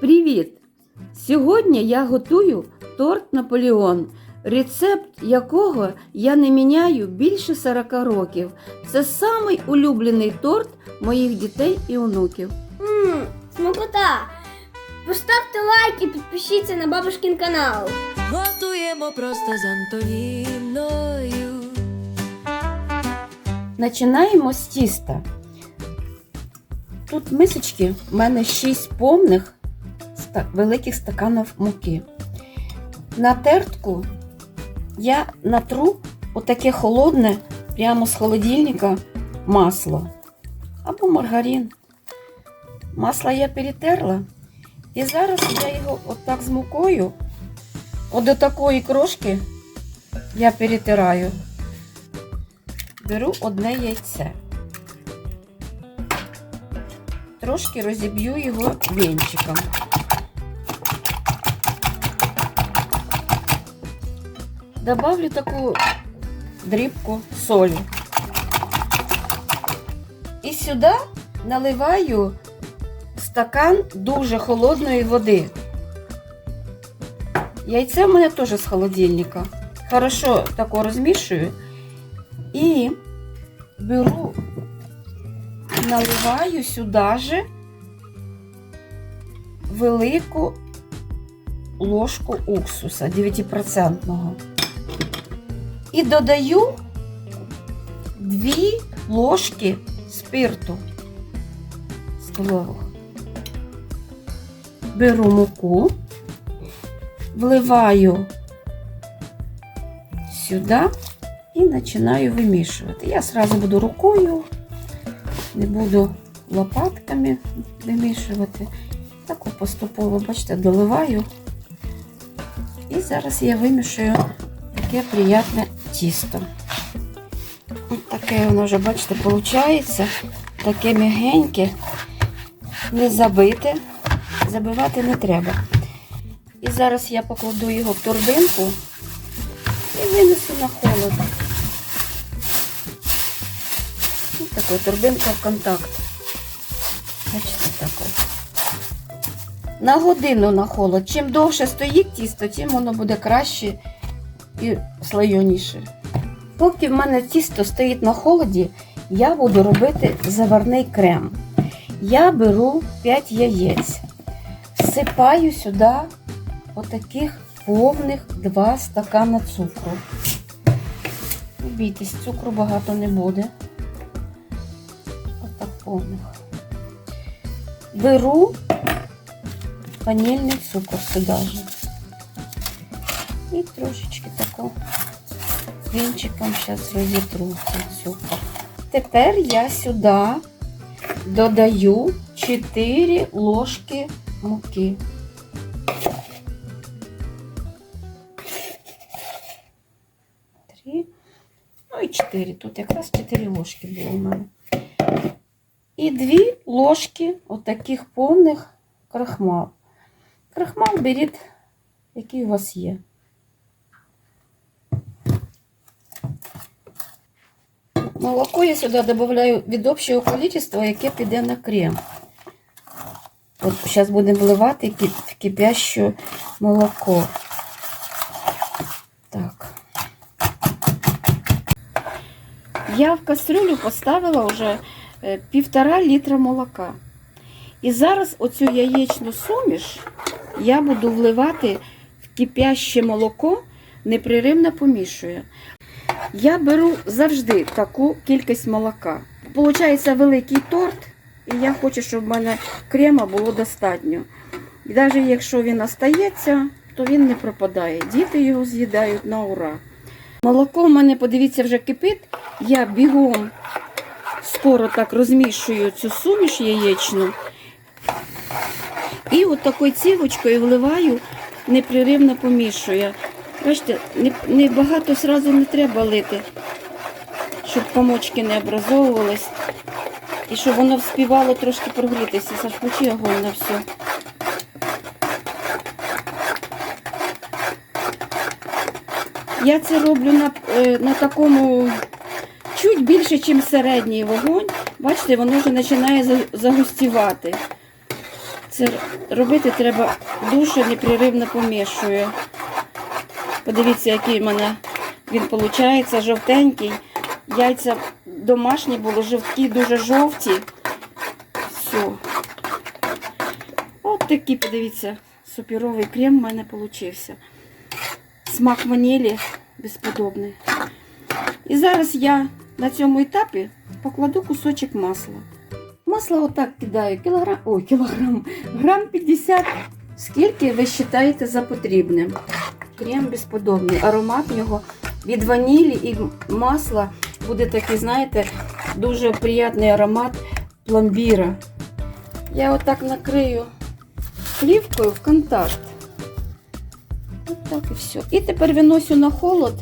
Привіт! Сьогодні я готую торт Наполеон, рецепт якого я не міняю більше 40 років. Це самий улюблений торт моїх дітей і онуків. Ммм, смакота! Поставте лайк і підпишіться на бабушкин канал. Готуємо просто з Антоніною. Починаємо з тіста. Тут мисочки в мене 6 повних великих стаканів муки. На тертку я натру отаке холодне, прямо з холодильника масло або маргарин. Масло я перетерла. І зараз я його отак з мукою, от до такої крошки я перетираю. Беру одне яйце. Трошки розіб'ю його вінчиком. Добавлю таку дрібку солі. І сюди наливаю стакан дуже холодної води. Яйце в мене теж з холодильника. Хорошо тако розмішую. І беру, наливаю сюди же велику ложку уксуса 9%. І додаю 2 ложки спирту столових. Беру муку, вливаю сюди і починаю вимішувати. Я сразу буду рукою, не буду лопатками вимішувати. Так поступово, бачите, доливаю. І зараз я вимішую таке приємне тісто. Ось таке воно вже, бачите, виходить. Таке м'ягеньке, не забите. Забивати не треба. І зараз я покладу його в торбинку і винесу на холод. Ось така торбинка в контакт. Бачите, таку. На годину на холод. Чим довше стоїть тісто, тим воно буде краще і слоєніше. Поки в мене тісто стоїть на холоді, я буду робити заварний крем. Я беру 5 яєць, всипаю сюди отаких повних 2 стакана цукру. Не бійтесь, цукру багато не буде. Отак повних. Беру ванільний цукор сюди. І трошечки тако вінчиком зараз розітру цукор. Тепер я сюди додаю 4 ложки муки. Три. Ну і 4. Тут якраз 4 ложки було у мене. І 2 ложки отаких повних крахмал. Крахмал беріть, який у вас є. Молоко я сюди додаю від общого количества, яке піде на крем. От зараз будемо вливати в кипяще молоко. Так. Я в кастрюлю поставила вже е, півтора літра молока. І зараз оцю яєчну суміш я буду вливати в кипяще молоко, непреривно помішую. Я беру завжди таку кількість молока. Получається великий торт, і я хочу, щоб в мене крема було достатньо. І навіть якщо він остається, то він не пропадає. Діти його з'їдають на ура. Молоко в мене, подивіться, вже кипить. Я бігом скоро так розмішую цю суміш яєчну. І от такою цівочкою вливаю, непреривно помішую. Бачите, не, не багато не треба лити, щоб комочки не образовувались. І щоб воно вспівало трошки прогрітися. Саш, включи огонь на все. Я це роблю на, е, на такому чуть більше, ніж середній вогонь. Бачите, воно вже починає загустівати. Це робити треба дуже непреривно помішую. Подивіться, який в мене він виходить, жовтенький. Яйця домашні були, жовткі, дуже жовті. Все. От такий, подивіться, суперовий крем в мене вийшов. Смак ванілі безподобний. І зараз я на цьому етапі покладу кусочок масла. Масло отак кидаю кілограм, ой, кілограм, грам 50. Скільки ви вважаєте за потрібним? Крем безподобний. Аромат в нього від ванілі і масла буде такий, знаєте, дуже приємний аромат пломбіра. Я отак накрию плівкою в контакт. Отак і все. І тепер виносю на холод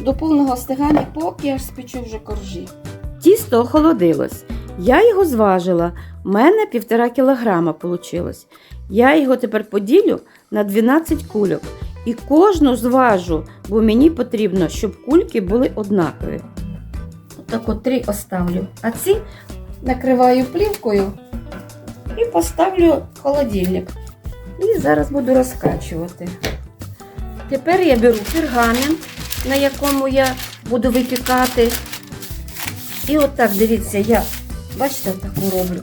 до повного остигання, поки аж спечу вже коржі. Тісто охолодилось. Я його зважила. У мене півтора кілограма вийшло. Я його тепер поділю на 12 кульок. І кожну зважу, бо мені потрібно, щоб кульки були однакові. Отак от три оставлю. А ці накриваю плівкою і поставлю в холодильник. І зараз буду розкачувати. Тепер я беру пергамент, на якому я буду випікати. І отак, дивіться, я, бачите, таку роблю,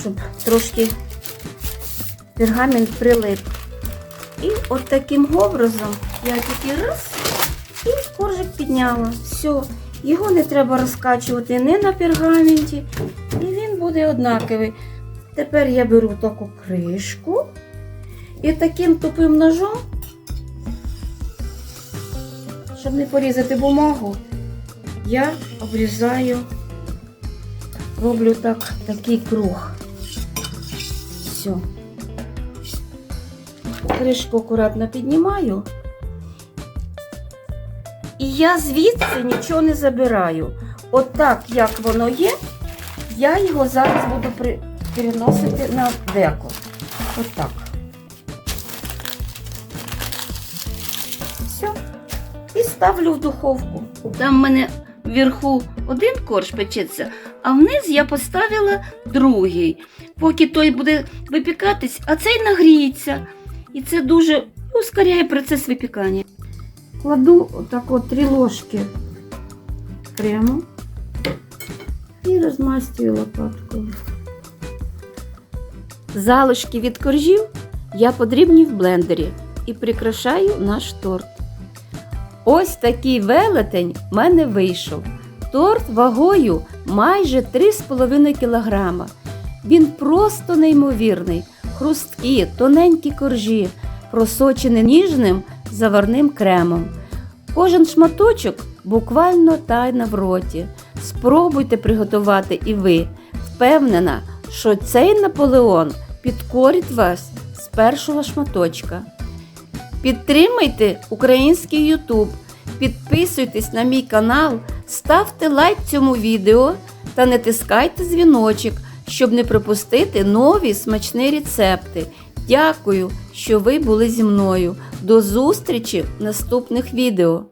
щоб трошки пергамент прилип. І от таким образом я тільки раз і коржик підняла. Все, його не треба розкачувати не на пергаменті, і він буде однаковий. Тепер я беру таку кришку і таким тупим ножом, щоб не порізати бумагу, я обрізаю, роблю так, такий круг. Все. Кришку акуратно піднімаю. І я звідси нічого не забираю. Отак, як воно є, я його зараз буду переносити на деко. Отак. Все. І ставлю в духовку. Там в мене вверху один корж печеться, а вниз я поставила другий. Поки той буде випікатись, а цей нагріється. І це дуже ускоряє процес випікання. Кладу отак от три ложки крему і розмастюю лопаткою. Залишки від коржів я подрібню в блендері і прикрашаю наш торт. Ось такий велетень в мене вийшов. Торт вагою майже 3,5 кг. Він просто неймовірний, хрусткі, тоненькі коржі, просочені ніжним заварним кремом. Кожен шматочок буквально тайна в роті. Спробуйте приготувати і ви. Впевнена, що цей Наполеон підкорить вас з першого шматочка. Підтримайте український Ютуб, підписуйтесь на мій канал, ставте лайк цьому відео та натискайте дзвіночок, щоб не пропустити нові смачні рецепти. Дякую, що ви були зі мною. До зустрічі в наступних відео!